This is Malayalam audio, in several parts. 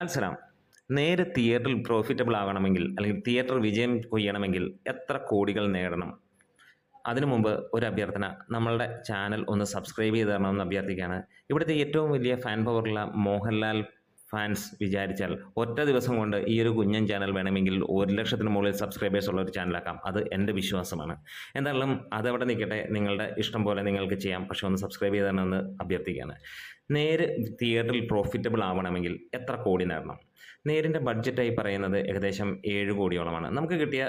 മനസ്സിലാം നേരെ തിയേറ്ററിൽ പ്രോഫിറ്റബിൾ ആകണമെങ്കിൽ അല്ലെങ്കിൽ തിയേറ്റർ വിജയം കൊയ്യണമെങ്കിൽ എത്ര കോടികൾ നേടണം? അതിനു മുമ്പ് ഒരു അഭ്യർത്ഥന. നമ്മളുടെ ചാനൽ ഒന്ന് സബ്സ്ക്രൈബ് ചെയ്ത് തരണമെന്ന് അഭ്യർത്ഥിക്കുകയാണ്. ഇവിടുത്തെ ഏറ്റവും വലിയ ഫാൻ പവറുള്ള മോഹൻലാൽ ഫാൻസ് വിചാരിച്ചാൽ ഒറ്റ ദിവസം കൊണ്ട് ഈ ഒരു കുഞ്ഞൻ ചാനൽ വേണമെങ്കിൽ ഒരു ലക്ഷത്തിന് മുകളിൽ സബ്സ്ക്രൈബേഴ്സ് ഉള്ള ഒരു ചാനലാക്കാം അത് എന്റെ വിശ്വാസമാണ്. എന്തായാലും അതവിടെ നിൽക്കട്ടെ. നിങ്ങളുടെ ഇഷ്ടം പോലെ നിങ്ങൾക്ക് ചെയ്യാം. പക്ഷെ ഒന്ന് സബ്സ്ക്രൈബ് ചെയ്ത് തരണമെന്ന് അഭ്യർത്ഥിക്കുകയാണ് നേര് തിയേറ്ററിൽ പ്രോഫിറ്റബിൾ ആവണമെങ്കിൽ എത്ര കോടി നേടണം? നേരിന്റെ ബഡ്ജറ്റായി പറയുന്നത് ഏകദേശം ഏഴ് കോടിയോളമാണ്. നമുക്ക് കിട്ടിയ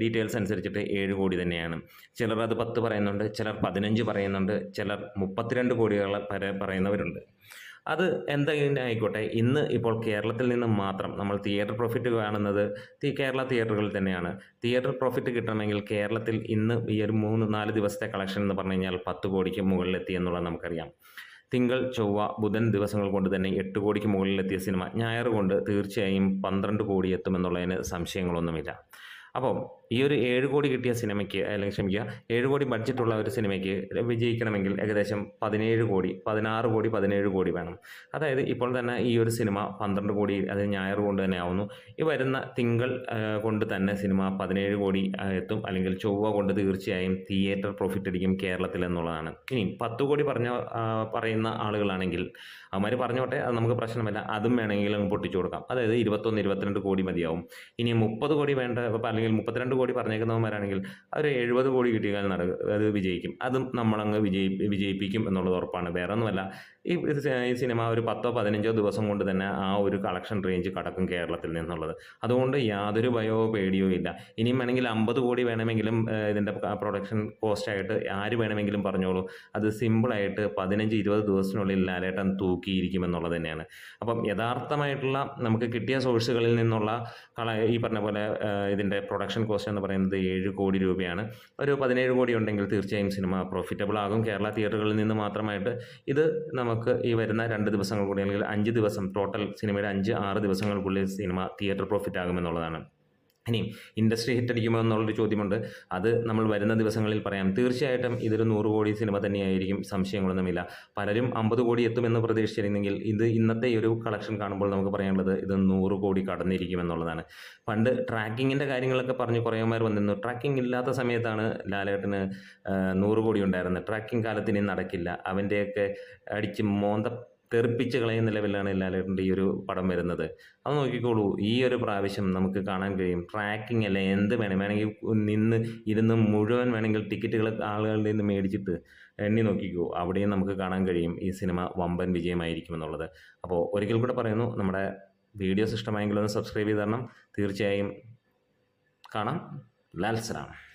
ഡീറ്റെയിൽസ് അനുസരിച്ചിട്ട് ഏഴ് കോടി തന്നെയാണ്. ചിലർ അത് പത്ത് പറയുന്നുണ്ട് ചിലർ പതിനഞ്ച് പറയുന്നുണ്ട് ചിലർ മുപ്പത്തിരണ്ട് കോടികൾ വരെ പറയുന്നവരുണ്ട്. അത് എന്തെങ്കിലും ആയിക്കോട്ടെ. ഇന്ന് ഇപ്പോൾ കേരളത്തിൽ നിന്ന് മാത്രം നമ്മൾ തിയേറ്റർ പ്രോഫിറ്റ് കാണുന്നത് കേരള തിയേറ്ററുകളിൽ തന്നെയാണ്. തിയേറ്റർ പ്രോഫിറ്റ് കിട്ടണമെങ്കിൽ കേരളത്തിൽ ഇന്ന് ഈ ഒരു മൂന്ന് നാല് ദിവസത്തെ കളക്ഷൻ എന്ന് പറഞ്ഞു കഴിഞ്ഞാൽ പത്ത് കോടിക്ക് മുകളിലെത്തി എന്നുള്ളത് നമുക്കറിയാം. തിങ്കൾ ചൊവ്വ ബുധൻ ദിവസങ്ങൾ കൊണ്ട് തന്നെ എട്ട് കോടിക്ക് മുകളിലെത്തിയ സിനിമ ഞായർ കൊണ്ട് തീർച്ചയായും പന്ത്രണ്ട് കോടി എത്തുമെന്നുള്ളതിന് സംശയങ്ങളൊന്നുമില്ല. അപ്പോൾ ഈ ഒരു ഏഴ് കോടി കിട്ടിയ സിനിമയ്ക്ക് അല്ലെങ്കിൽ ക്ഷമിക്കുക ഏഴ് കോടി ബഡ്ജറ്റുള്ള ഒരു സിനിമയ്ക്ക് വിജയിക്കണമെങ്കിൽ ഏകദേശം പതിനേഴ് കോടി പതിനാറ് കോടി പതിനേഴ് കോടി വേണം. അതായത് ഇപ്പോൾ തന്നെ ഈ ഒരു സിനിമ പന്ത്രണ്ട് കോടി അത് ഞായർ കൊണ്ട് തന്നെ ആവുന്നു. ഈ വരുന്ന തിങ്കൾ കൊണ്ട് തന്നെ സിനിമ പതിനേഴ് കോടി എത്തും. അല്ലെങ്കിൽ ചൊവ്വ കൊണ്ട് തീർച്ചയായും തിയേറ്റർ പ്രോഫിറ്റ് അടിക്കും കേരളത്തിൽ എന്നുള്ളതാണ്. ഇനി പത്ത് കോടി പറഞ്ഞ പറയുന്ന ആളുകളാണെങ്കിൽ അവന്മാർ പറഞ്ഞോട്ടെ അത് നമുക്ക് പ്രശ്നമല്ല. അതും വേണമെങ്കിലും പൊട്ടിച്ചു കൊടുക്കാം. അതായത് ഇരുപത്തൊന്ന് ഇരുപത്തിരണ്ട് കോടി മതിയാവും. ഇനി മുപ്പത് കോടി വേണ്ട അല്ലെങ്കിൽ മുപ്പത്തിരണ്ട് കോടി പറഞ്ഞേക്കുന്നവന്മാരാണെങ്കിൽ അവർ എഴുപത് കോടി കിട്ടിയാൽ നട അത് വിജയിക്കും. അതും നമ്മളങ്ങ് വിജയി വിജയിപ്പിക്കും എന്നുള്ളത് ഉറപ്പാണ്. വേറെ ഒന്നുമല്ല ഈ ഈ സിനിമ ഒരു പത്തോ പതിനഞ്ചോ ദിവസം കൊണ്ട് തന്നെ ആ ഒരു കളക്ഷൻ റേഞ്ച് കടക്കും കേരളത്തിൽ നിന്നുള്ളത്. അതുകൊണ്ട് യാതൊരു ഭയോ പേടിയോ ഇല്ല. ഇനിയും വേണമെങ്കിൽ അമ്പത് കോടി വേണമെങ്കിലും ഇതിന്റെ പ്രൊഡക്ഷൻ കോസ്റ്റായിട്ട് ആര് വേണമെങ്കിലും പറഞ്ഞോളൂ. അത് സിമ്പിളായിട്ട് പതിനഞ്ച് ഇരുപത് ദിവസത്തിനുള്ളിൽ ലാലേട്ടൻ തൂക്കിയിരിക്കും എന്നുള്ളത് തന്നെയാണ്. അപ്പം യഥാർത്ഥമായിട്ടുള്ള നമുക്ക് കിട്ടിയ സോഴ്സുകളിൽ നിന്നുള്ള കള ഈ പറഞ്ഞ പോലെ ഇതിന്റെ പ്രൊഡക്ഷൻ കോസ്റ്റ് എന്ന് പറയുന്നത് ഏഴ് കോടി രൂപയാണ്. ഒരു പതിനേഴ് കോടി ഉണ്ടെങ്കിൽ തീർച്ചയായും സിനിമ പ്രോഫിറ്റബിൾ ആകും. കേരള തിയേറ്ററുകളിൽ നിന്ന് മാത്രമായിട്ട് ഇത് നമുക്ക് ഈ വരുന്ന രണ്ട് ദിവസങ്ങൾ കൂടി അല്ലെങ്കിൽ അഞ്ച് ദിവസം ടോട്ടൽ സിനിമയുടെ അഞ്ച് ആറ് ദിവസങ്ങൾക്കുള്ളിൽ സിനിമ തിയേറ്റർ പ്രോഫിറ്റ് ആകുമെന്നുള്ളതാണ് ഇനി ഇൻഡസ്ട്രി ഹിറ്റ് അടിക്കുമോ എന്നുള്ളൊരു ചോദ്യമുണ്ട്. അത് നമ്മൾ വരുന്ന ദിവസങ്ങളിൽ പറയാം. തീർച്ചയായിട്ടും ഇതൊരു നൂറ് കോടി സിനിമ തന്നെയായിരിക്കും. സംശയങ്ങളൊന്നുമില്ല പലരും അമ്പത് കോടി എത്തുമെന്ന് പ്രതീക്ഷിച്ചിരുന്നെങ്കിൽ ഇത് ഇന്നത്തെ ഒരു കളക്ഷൻ കാണുമ്പോൾ നമുക്ക് പറയാനുള്ളത് ഇത് നൂറ് കോടി കടന്നിരിക്കും എന്നുള്ളതാണ് പണ്ട് ട്രാക്കിങ്ങിന്റെ കാര്യങ്ങളൊക്കെ പറഞ്ഞ് കുറേമാർ വന്നിരുന്നു. ട്രാക്കിംഗ് ഇല്ലാത്ത സമയത്താണ് ലാലേട്ടന് നൂറ് കോടി ഉണ്ടായിരുന്നത്. ട്രാക്കിംഗ് കാലത്തിന് നടക്കില്ല. അവന്റെയൊക്കെ അടിച്ച് മോന്ത തെറിപ്പിച്ച് കളയുന്ന ലെവലിലാണ് ലാലേട്ടന്റെ ഈ ഒരു പടം വരുന്നത്. അത് നോക്കിക്കോളൂ. ഈ ഒരു പ്രാവശ്യം നമുക്ക് കാണാൻ കഴിയും. ട്രാക്കിംഗ് അല്ല എന്ത് വേണം. വേണമെങ്കിൽ നിന്ന് ഇരുന്ന് മുഴുവൻ വേണമെങ്കിൽ ടിക്കറ്റുകൾ ആളുകളിൽ നിന്ന് മേടിച്ചിട്ട് എണ്ണി നോക്കിക്കോ. അവിടെയും നമുക്ക് കാണാൻ കഴിയും ഈ സിനിമ വമ്പൻ വിജയമായിരിക്കും എന്നുള്ളത്. അപ്പോൾ ഒരിക്കൽ കൂടെ പറയുന്നു നമ്മുടെ വീഡിയോസ് ഇഷ്ടമായെങ്കിൽ ഒന്ന് സബ്സ്ക്രൈബ് ചെയ്ത് തരണം. തീർച്ചയായും കാണാം. ലാൽസലാം